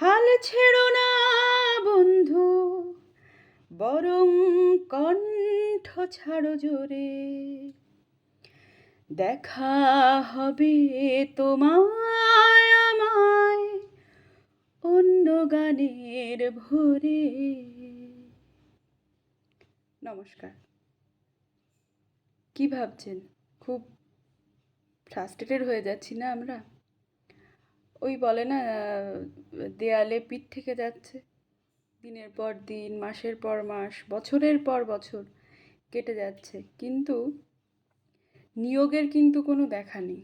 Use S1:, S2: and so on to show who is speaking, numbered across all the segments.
S1: হাল ছেড়ো না, বন্ধু। বরং কণ্ঠ ছাড়ো জোরে। দেখা হবে তোমায় আমায় অন্য গানের ভোরে। নমস্কার। কি ভাবছেন? খুব ফ্রাস্ট্রেটেড হয়ে যাচ্ছি না আমরা? ওই বলে না, দেয়ালে পিঠ থেকে যাচ্ছে। দিনের পর দিন, মাসের পর মাস, বছরের পর বছর কেটে যাচ্ছে। কিন্তু নিয়োগের কিন্তু কোনো দেখা নেই।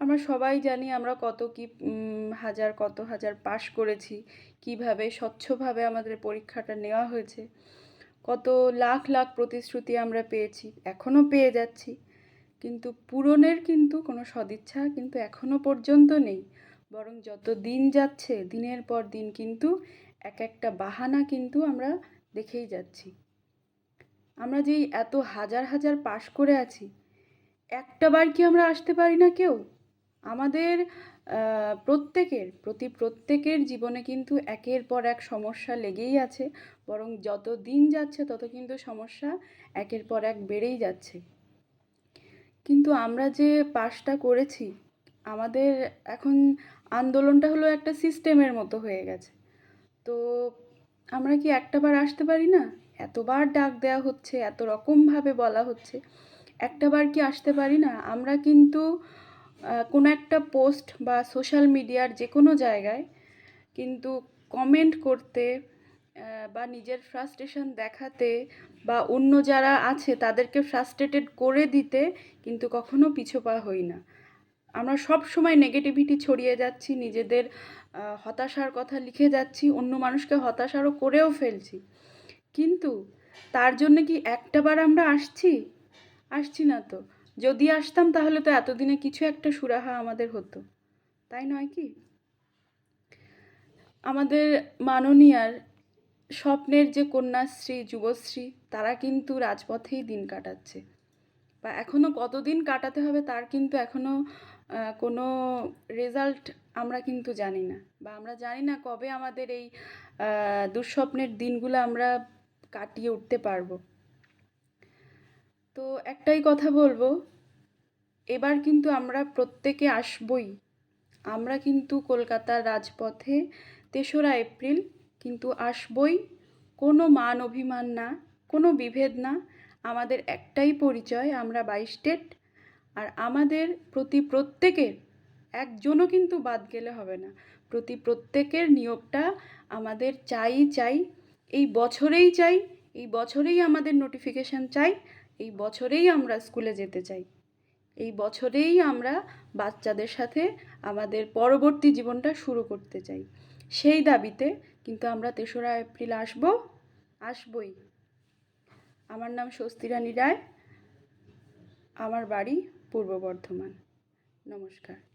S1: আমরা সবাই জানি আমরা কত কি হাজার, কত হাজার পাশ করেছি, কীভাবে স্বচ্ছভাবে আমাদের পরীক্ষাটা নেওয়া হয়েছে। কত লাখ লাখ প্রতিশ্রুতি আমরা পেয়েছি এখনও পেয়ে যাচ্ছি। কিন্তু পূরণের কিন্তু কোনো সদিচ্ছা কিন্তু এখনও পর্যন্ত নেই। বরং যত দিন যাচ্ছে, দিনের পর দিন কিন্তু এক একটা বাহানা কিন্তু আমরা দেখেই যাচ্ছি। আমরা যেই এত হাজার হাজার পাশ করে আছি, একটা বার কি আমরা আসতে পারি না কেউ? আমাদের প্রত্যেকের, প্রতি প্রত্যেকের জীবনে কিন্তু একের পর এক সমস্যা লেগেই আছে, বরং যত দিন যাচ্ছে তত কিন্তু সমস্যা একের পর এক বেড়েই যাচ্ছে। কিন্তু আমরা যে পাশটা করেছি আমাদের এখন আন্দোলনটা হলো একটা সিস্টেমের মতো হয়ে গেছে। তো আমরা কি একটাবার আসতে পারি না? এতবার ডাক দেওয়া হচ্ছে, এত রকমভাবে বলা হচ্ছে। একটাবার কি আসতে পারি না? আমরা কিন্তু কোনো একটা পোস্ট বা সোশ্যাল মিডিয়ার যে কোনো জায়গায় কিন্তু কমেন্ট করতে বা নিজের ফ্রাস্ট্রেশন দেখাতে বা অন্য যারা আছে তাদেরকে ফ্রাস্ট্রেটেড করে দিতে কিন্তু কখনো পিছপা হই না। আমরা সব সময় নেগেটিভিটি ছড়িয়ে যাচ্ছি, নিজেদের হতাশার কথা লিখে যাচ্ছি, অন্য মানুষকে হতাশারও করেও ফেলছি। কিন্তু তার জন্য কি একটাবার আমরা আসছি? আসছি না তো। যদি আসতাম তাহলে তো এতদিনে কিছু একটা সুরাহা আমাদের হতো। তাই নয় কি? আমাদের মাননীয়ার স্বপ্নের যে কন্যাশ্রী, যুবশ্রী, তারা কিন্তু রাজপথেই দিন কাটাচ্ছে। বা এখনও কতদিন কাটাতে হবে তার কিন্তু এখনও কোনো রেজাল্ট আমরা কিন্তু জানি না। বা আমরা জানি না কবে আমাদের এই দুঃস্বপ্নের দিনগুলো আমরা কাটিয়ে উঠতে পারব। তো একটাই কথা বলব, এবার কিন্তু আমরা প্রত্যেকে আসবই। আমরা কিন্তু কলকাতার রাজপথে তেসরা এপ্রিল কিন্তু আসবই। কোনো মান অভিমান না, কোনো বিভেদ না। আমাদের একটাই পরিচয়, আমরা বাইশ স্টেট আর আমাদের প্রতি প্রত্যেকের, একজনও কিন্তু বাদ গেলে হবে না। প্রতি প্রত্যেকের নিয়োগটা আমাদের চাই চাই। এই বছরেই চাই, এই বছরেই আমাদের নোটিফিকেশান চাই, এই বছরেই আমরা স্কুলে যেতে চাই। এই বছরেই আমরা বাচ্চাদের সাথে আমাদের পরবর্তী জীবনটা শুরু করতে চাই। সেই দাবিতে কিন্তু আমরা তেসরা এপ্রিল আসব, আসবই। আমার নাম স্বস্তি রানী রায়। আমার বাড়ি পূর্ব বর্ধমান। নমস্কার।